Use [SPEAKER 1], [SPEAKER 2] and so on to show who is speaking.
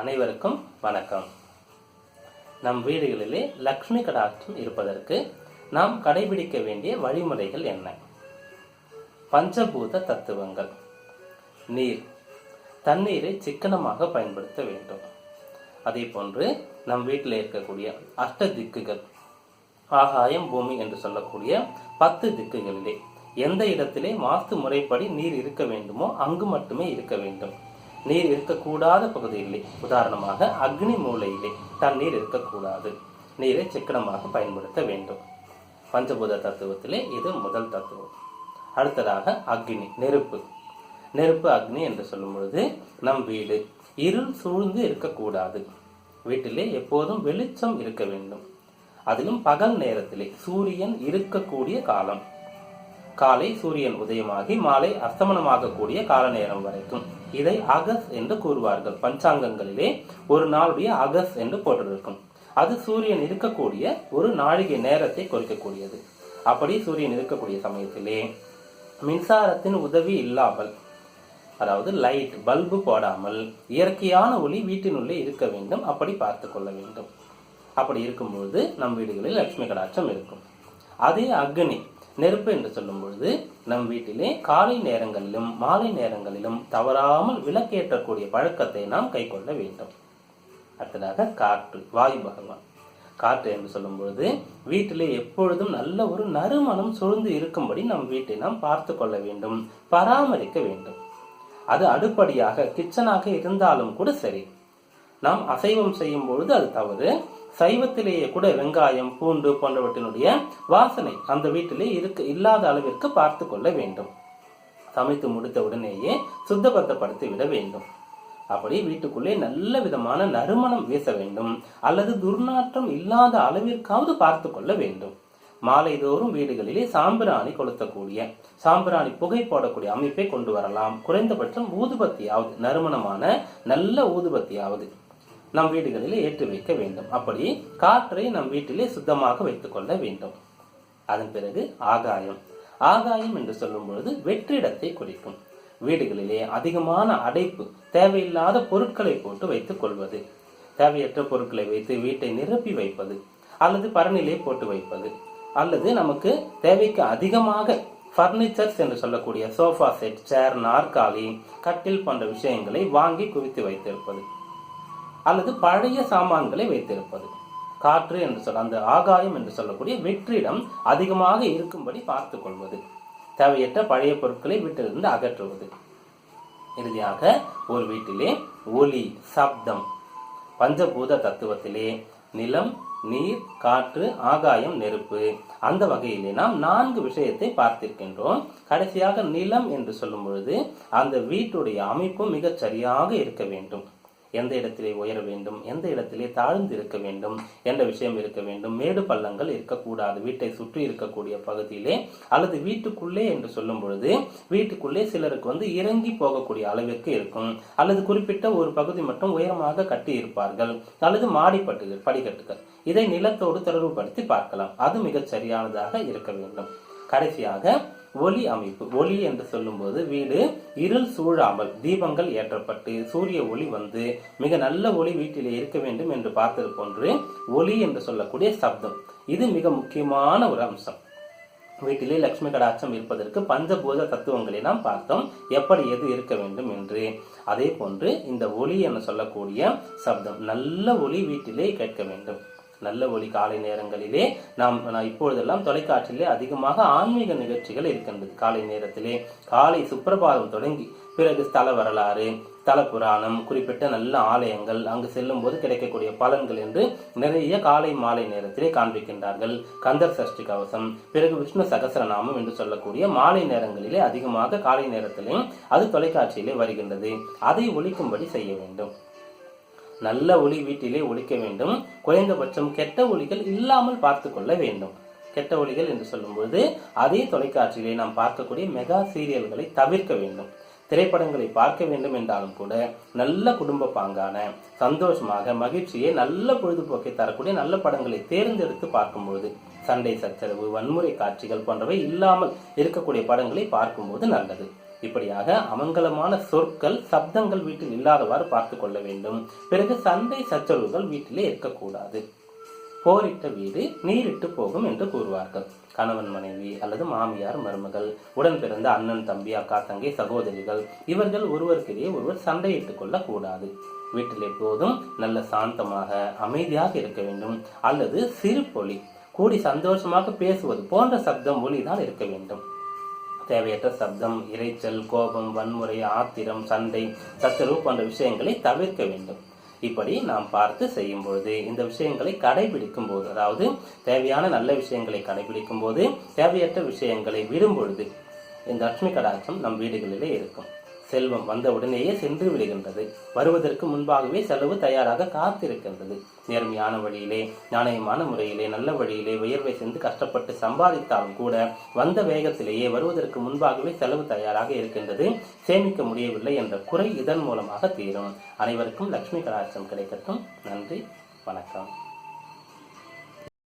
[SPEAKER 1] அனைவருக்கும் வணக்கம். நம் வீடுகளிலே லக்ஷ்மி கடாட்சம் இருப்பதற்கு நாம் கடைபிடிக்க வேண்டிய வழிமுறைகள் என்ன? பஞ்சபூத தத்துவங்கள். நீர். தண்ணீரை சிக்கனமாக பயன்படுத்த வேண்டும். அதே போன்று நம் வீட்டில் இருக்கக்கூடிய அஷ்ட திக்குகள் ஆகாயம் பூமி என்று சொல்லக்கூடிய பத்து திக்குகளிலே எந்த இடத்திலே வாஸ்து முறைப்படி நீர் இருக்க வேண்டுமோ அங்கு மட்டுமே இருக்க வேண்டும். நீர் இருக்கக்கூடாத பகுதியிலே. உதாரணமாக அக்னி மூலையிலே தண்ணீர் இருக்கக்கூடாது. நீரை சிக்கனமாக பயன்படுத்த வேண்டும். பஞ்சபூத தத்துவத்திலே இது முதல் தத்துவம். அடுத்ததாக அக்னி நெருப்பு. நெருப்பு அக்னி என்று சொல்லும் பொழுது நம் வீடு இருள் சூழ்ந்து இருக்கக்கூடாது. வீட்டிலே எப்போதும் வெளிச்சம் இருக்க வேண்டும். அதிலும் பகல் நேரத்திலே சூரியன் இருக்கக்கூடிய காலம். காலை சூரியன் உதயமாகி மாலை அஸ்தமனமாகக்கூடிய கால நேரம் வரைக்கும். இதை அகஸ் என்று கூறுவார்கள். பஞ்சாங்கங்களிலே ஒரு நாளுடைய அகஸ் என்று போட்டிருக்கும். அது சூரியன் இருக்கக்கூடிய ஒரு நாழிகை நேரத்தை குறிக்கக்கூடியது. அப்படி சூரியன் இருக்கக்கூடிய சமயத்திலே மின்சாரத்தின் உதவி இல்லாமல் அதாவது லைட் பல்பு போடாமல் இயற்கையான ஒளி வீட்டினுள்ளே இருக்க வேண்டும். அப்படி பார்த்து கொள்ள வேண்டும். அப்படி இருக்கும்பொழுது நம் வீடுகளில் லட்சுமி கடாட்சம் இருக்கும். அதே அக்னி நெருப்பு என்று சொல்லும் பொழுது நம் வீட்டிலே காலை நேரங்களிலும் மாலை நேரங்களிலும் தவறாமல் விளக்கேற்றக்கூடிய பழக்கத்தை நாம் கைக்கொள்ள வேண்டும். அடுத்ததாக காற்று வாயு பகவான். காற்று என்று சொல்லும் பொழுது வீட்டிலே எப்பொழுதும் நல்ல ஒரு நறுமணம் சுழ்ந்து இருக்கும்படி நம் வீட்டை நாம் பார்த்து கொள்ள வேண்டும் பராமரிக்க வேண்டும். அது அடுப்படியாக கிச்சனாக இருந்தாலும் கூட சரி. நாம் அசைவம் செய்யும் பொழுது அது தவறு. சைவத்திலேயே கூட வெங்காயம் பூண்டு போன்றவற்றினுடைய வாசனை அந்த வீட்டிலே இருக்க இல்லாத அளவிற்கு பார்த்து கொள்ள வேண்டும். சமைத்து முடித்த உடனேயே சுத்தபத்தப்படுத்தி விட வேண்டும். அப்படி வீட்டுக்குள்ளே நல்ல விதமான நறுமணம் வீச வேண்டும். அல்லது துர்நாற்றம் இல்லாத அளவிற்காவது பார்த்து கொள்ள வேண்டும். மாலை தோறும் வீடுகளிலே சாம்பிராணி கொளுத்தக்கூடிய சாம்பிராணி புகை போடக்கூடிய அமைப்பை கொண்டு வரலாம். குறைந்தபட்சம் ஊதுபத்தியாவது நறுமணமான நல்ல ஊதுபத்தியாவது. நம் வீடுகளில் ஏற்றி வைக்க வேண்டும். அப்படி காற்றை நம் வீட்டிலே சுத்தமாக வைத்துக் கொள்ள வேண்டும். அதன் பிறகு ஆகாயம். ஆகாயம் என்று சொல்லும் பொழுது வெற்றிடத்தை குறிக்கும். வீடுகளிலே அதிகமான அடைப்பு தேவையில்லாத பொருட்களை போட்டு வைத்துக் கொள்வது. தேவையற்ற பொருட்களை வைத்து வீட்டை நிரப்பி வைப்பது அல்லது பரநிலை போட்டு வைப்பது. அல்லது நமக்கு தேவைக்கு அதிகமாக ஃபர்னிச்சர்ஸ் என்று சொல்லக்கூடிய சோஃபா செட் சேர் நாற்காலி கட்டில் போன்ற விஷயங்களை வாங்கி குவித்து வைத்திருப்பது. அல்லது பழைய சாமான்களை வைத்திருப்பது. காற்று என்று சொல்ல அந்த ஆகாயம் என்று சொல்லக்கூடிய வெற்றிடம் அதிகமாக இருக்கும்படி பார்த்து கொள்வது. தேவையற்ற பழைய பொருட்களை வீட்டிலிருந்து அகற்றுவது. இறுதியாக ஒரு வீட்டிலே ஒலி சப்தம் பஞ்சபூத தத்துவத்திலே நிலம் நீர் காற்று ஆகாயம் நெருப்பு அந்த வகையிலே நாம் நான்கு விஷயத்தை பார்த்திருக்கின்றோம். கடைசியாக நிலம் என்று சொல்லும் பொழுது அந்த வீட்டுடைய அமைப்பும் மிகச் சரியாக இருக்க வேண்டும். எந்த இடத்திலே உயர வேண்டும் எந்த இடத்திலே தாழ்ந்து இருக்க வேண்டும் என்ற விஷயம் இருக்க வேண்டும். மேடு பள்ளங்கள் இருக்கக்கூடாது. வீட்டை சுற்றி இருக்கக்கூடிய பகுதியிலே அல்லது வீட்டுக்குள்ளே என்று சொல்லும் பொழுது வீட்டுக்குள்ளே சிலருக்கு வந்து இறங்கி போகக்கூடிய அளவிற்கு இருக்கும். அல்லது குறிப்பிட்ட ஒரு பகுதி மட்டும் உயரமாக கட்டி இருப்பார்கள். அல்லது மாடிப்பட்டு படிக்கட்டுகள். இதை நிலத்தோடு தொடர்புபடுத்தி பார்க்கலாம். அது மிகச் சரியானதாக இருக்க வேண்டும். கடைசியாக ஒளி அமைப்பு. ஒளி என்று சொல்லும்போது வீடு இருள் சூழாமல் தீபங்கள் ஏற்றப்பட்டு சூரிய ஒளி வந்து மிக நல்ல ஒளி வீட்டிலே இருக்க வேண்டும் என்று பார்த்தது போன்று ஒளி என்று சொல்லக்கூடிய சப்தம். இது மிக முக்கியமான ஒரு அம்சம். வீட்டிலே லட்சுமி கடாட்சம் இருப்பதற்கு பஞ்சபூத தத்துவங்களை நாம் பார்த்தோம். எப்படி எது இருக்க வேண்டும் என்று. அதே போன்று இந்த ஒளி என்று சொல்லக்கூடிய சப்தம் நல்ல ஒளி வீட்டிலே கேட்க வேண்டும். நல்ல ஒளி காலை நேரங்களிலே நாம் நான் இப்பொழுதெல்லாம் தொலைக்காட்சியிலே அதிகமாக ஆன்மீக நிகழ்ச்சிகள் இருக்கின்றது. காலை நேரத்திலே காலை சுப்பிரபாதம் தொடங்கி பிறகு ஸ்தல வரலாறு ஸ்தல புராணம் குறிப்பிட்ட நல்ல ஆலயங்கள் அங்கு செல்லும் போது கிடைக்கக்கூடிய பலன்கள் என்று நிறைய காலை மாலை நேரத்திலே காண்பிக்கின்றார்கள். கந்தர் சஷ்டி கவசம் பிறகு விஷ்ணு சகசரநாமம் என்று சொல்லக்கூடிய மாலை நேரங்களிலே அதிகமாக காலை நேரத்திலே அது தொலைக்காட்சியிலே வருகின்றது. அதை ஒழிக்கும்படி செய்ய வேண்டும். நல்ல ஒளி வீட்டிலே ஒழிக்க வேண்டும். குறைந்தபட்சம் கெட்ட ஒளிகள் இல்லாமல் பார்த்து கொள்ள வேண்டும். கெட்ட ஒளிகள் என்று சொல்லும்போது அதே தொலைக்காட்சியிலே நாம் பார்க்கக்கூடிய மெகா சீரியல்களை தவிர்க்க வேண்டும். திரைப்படங்களை பார்க்க வேண்டும் என்றாலும் கூட நல்ல குடும்ப பாங்கான சந்தோஷமாக மகிழ்ச்சியை நல்ல பொழுதுபோக்கை தரக்கூடிய நல்ல படங்களை தேர்ந்தெடுத்து பார்க்கும்போது சண்டை சச்சரவு வன்முறை காட்சிகள் போன்றவை இல்லாமல் இருக்கக்கூடிய படங்களை பார்க்கும்போது நல்லது. இப்படியாக அமங்கலமான சொற்கள் சப்தங்கள் வீட்டில் இல்லாதவாறு பார்த்து கொள்ள வேண்டும். பிறகு சண்டை சச்சரவுகள் வீட்டிலே இருக்கக்கூடாது. போரிட்ட வீடு நீரிட்டு போகும் என்று கூறுவார்கள். கணவன் மனைவி அல்லது மாமியார் மருமகள் உடன் பிறந்த அண்ணன் தம்பி அக்கா தங்கை சகோதரிகள் இவர்கள் ஒருவருக்கிடையே ஒருவர் சண்டையிட்டுக் கொள்ள கூடாது வீட்டில் எப்போதும் நல்ல சாந்தமாக அமைதியாக இருக்க வேண்டும். அல்லது சிறு பொலி கூடி சந்தோஷமாக பேசுவது போன்ற சப்தம் ஒளிதான் இருக்க வேண்டும். தேவையற்ற சப்தம் இரைச்சல் கோபம் வன்முறை ஆத்திரம் சண்டை சத்துருவு போன்ற விஷயங்களை தவிர்க்க வேண்டும். இப்படி நாம் பார்த்து செய்யும் பொழுது இந்த விஷயங்களை கடைபிடிக்கும் போது அதாவது தேவையான நல்ல விஷயங்களை கடைபிடிக்கும் போது தேவையற்ற விஷயங்களை விடும் பொழுது இந்த லட்சுமி கடாட்சம் நம் வீடுகளிலே இருக்கும். செல்வம் வந்த உடனேயே சென்று விடுகின்றது. வருவதற்கு முன்பாகவே செலவு தயாராக காத்திருக்கின்றது. நேர்மையான வழியிலே நாணயமான முறையிலே நல்ல வழியிலே உயர்வை சென்று கஷ்டப்பட்டு சம்பாதித்தாலும் கூட வந்த வேகத்திலேயே வருவதற்கு முன்பாகவே செலவு தயாராக இருக்கின்றது. சேமிக்க முடியவில்லை என்ற குறை இதன் மூலமாக தீரும். அனைவருக்கும் லட்சுமி கடாட்சம் கிடைக்கட்டும். நன்றி. வணக்கம்.